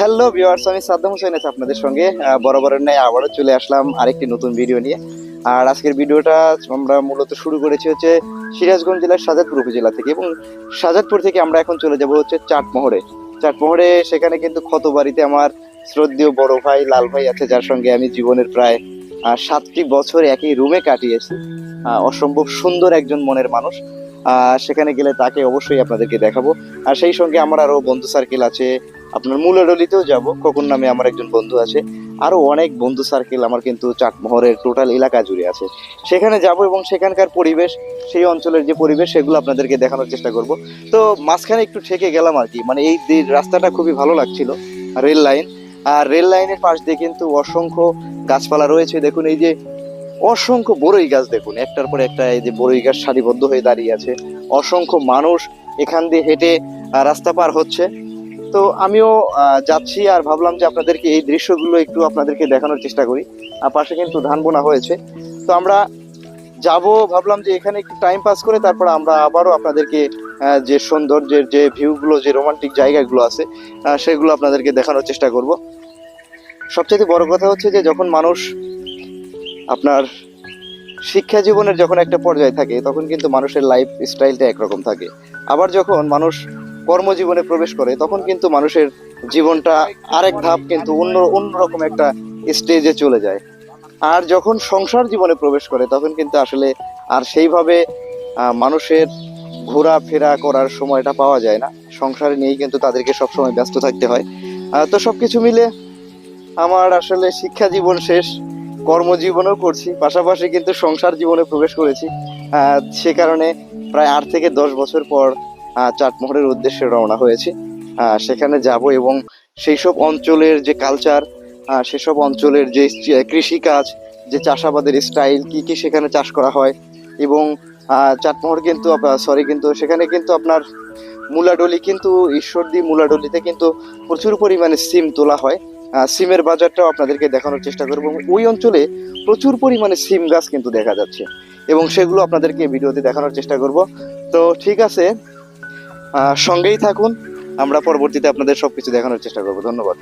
Hello viewers আমি সাদ্দাম হোসেন আছি আপনাদের সঙ্গে। বরাবরের ন্যায় আবারও চলে আসলাম আরেকটি নতুন ভিডিও নিয়ে। আর আজকের ভিডিওটা আমরা মূলত শুরু করেছি হচ্ছে সিরাজগঞ্জ জেলার সাজাদপুর উপজেলা থেকে এবং সাজাদপুর থেকে আমরা এখন চলে যাব হচ্ছে চাটমোহরে। চাটমোহরে সেখানে কিন্তু ক্ষতবাড়িতে আমার শ্রদ্ধেয় বড় ভাই, লাল ভাই আছে, যার সঙ্গে আমি জীবনের প্রায় সাতটি বছর একই রুমে কাটিয়েছি। অসম্ভব সুন্দর একজন মনের মানুষ। সেখানে গেলে তাকে অবশ্যই আপনাদেরকে দেখাবো। আর সেই সঙ্গে আমার আরও বন্ধু সার্কেল আছে আপনার মূলডলিতেও যাব। খোকন নামে আমার একজন বন্ধু আছে। আরও অনেক বন্ধু সার্কেল আমার কিন্তু চাটমোহরের টোটাল এলাকা জুড়ে আছে। সেখানে যাব এবং সেখানকার পরিবেশ, সেই অঞ্চলের যে পরিবেশ, সেগুলো আপনাদেরকে দেখানোর চেষ্টা করব। তো মাঝখানে একটু ঠেকে গেলাম আর কি। মানে এই রাস্তাটা খুবই ভালো লাগছিল, রেল লাইন আর রেল লাইনের পাশ দিয়ে কিন্তু অসংখ্য গাছপালা রয়েছে। দেখুন, এই যে অসংখ্য বড়ই গাছ দেখুন। একটার পর একটা এই যে বড়ই গাছ সারিবদ্ধ হয়ে দাঁড়িয়ে আছে। অসংখ্য মানুষ এখান দিয়ে হেঁটে রাস্তা পার হচ্ছে। তো আমিও যাচ্ছি আর ভাবলাম যে আপনাদেরকে এই দৃশ্যগুলো একটু আপনাদেরকে দেখানোর চেষ্টা করি। আর পাশে কিন্তু ধান বোনা হয়েছে। তো আমরা যাব, ভাবলাম যে এখানে একটু টাইম পাস করে তারপর আমরা আবারও আপনাদেরকে যে সৌন্দর্যের যে ভিউগুলো যে রোমান্টিক জায়গাগুলো আছে সেগুলো আপনাদেরকে দেখানোর চেষ্টা করব। সবচেয়ে বড় কথা হচ্ছে যে যখন মানুষ আপনার শিক্ষা জীবনের যখন একটা পর্যায়ে থাকে, তখন কিন্তু মানুষের লাইফ স্টাইলটা একরকম থাকে। আবার যখন মানুষ কর্মজীবনে প্রবেশ করে, তখন কিন্তু মানুষের জীবনটা আরেক ধাপ কিন্তু অন্য অন্যরকম একটা স্টেজে চলে যায়। আর যখন সংসার জীবনে প্রবেশ করে, তখন কিন্তু আসলে আর সেইভাবে মানুষের ঘোরাফেরা করার সময়টা পাওয়া যায় না। সংসারে নিয়েই কিন্তু তাদেরকে সবসময় ব্যস্ত থাকতে হয়। তো সব কিছু মিলে আমার আসলে শিক্ষা জীবন শেষ, কর্মজীবনও করছি, পাশাপাশি কিন্তু সংসার জীবনে প্রবেশ করেছি। সে কারণে প্রায় আট থেকে দশ বছর পর চাটমোহরের উদ্দেশ্যে রওনা হয়েছি। সেখানে যাব এবং সেই সব অঞ্চলের যে কালচার সেসব অঞ্চলের যে কৃষিকাজ, যে চাষাবাদের স্টাইল কি কি সেখানে চাষ করা হয় এবং চাটমোহর কিন্তু সরি কিন্তু সেখানে কিন্তু আপনার মুলাডলি কিন্তু ঈশ্বরদী মুলাডলিতে কিন্তু প্রচুর পরিমাণে সিম তোলা হয়। সিমের বাজারটাও আপনাদেরকে দেখানোর চেষ্টা করব ওই অঞ্চলে প্রচুর পরিমাণে সিম গাছ কিন্তু দেখা যাচ্ছে এবং সেগুলো আপনাদেরকে ভিডিওতে দেখানোর চেষ্টা করব। তো ঠিক আছে সঙ্গেই থাকুন। আমরা পরবর্তীতে আপনাদের সবকিছু দেখানোর চেষ্টা করব। ধন্যবাদ।